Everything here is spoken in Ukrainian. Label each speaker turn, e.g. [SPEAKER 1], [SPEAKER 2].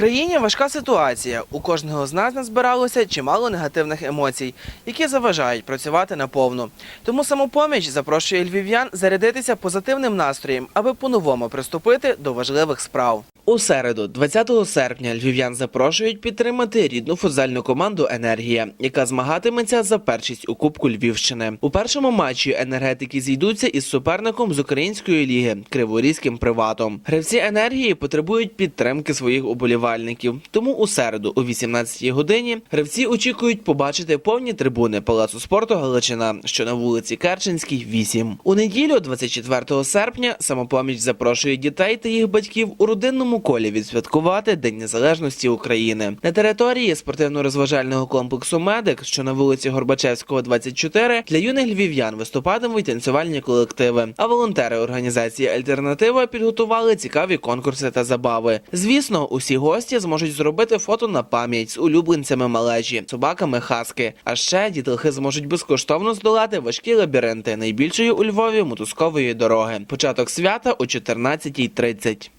[SPEAKER 1] країні важка ситуація. У кожного з нас назбиралося чимало негативних емоцій, які заважають працювати наповну. Тому самопоміч запрошує львів'ян зарядитися позитивним настроєм, аби по-новому приступити до важливих справ. У середу, 20 серпня, львів'ян запрошують підтримати рідну футзальну команду Енергія, яка змагатиметься за першість у Кубку Львівщини. У першому матчі енергетики зійдуться із суперником з української ліги Криворізьким приватом. Гравці енергії потребують підтримки своїх уболівальників. Тому у середу, о 18-й годині, гравці очікують побачити повні трибуни Палацу спорту Галичина, що на вулиці Керченській, 8. У неділю, 24 серпня, самопоміч запрошує дітей та їх батьків у родинному колі відсвяткувати День Незалежності України на території спортивно-розважального комплексу Медик, що на вулиці Горбачевського, 24, для юних львів'ян виступатимуть танцювальні колективи. А волонтери організації Альтернатива підготували цікаві конкурси та забави. Звісно, усі гості зможуть зробити фото на пам'ять з улюбленцями малежі, собаками хаски. А ще дітлахи зможуть безкоштовно здолати важкі лабіринти найбільшої у Львові мотузкової дороги. Початок свята о 14.30.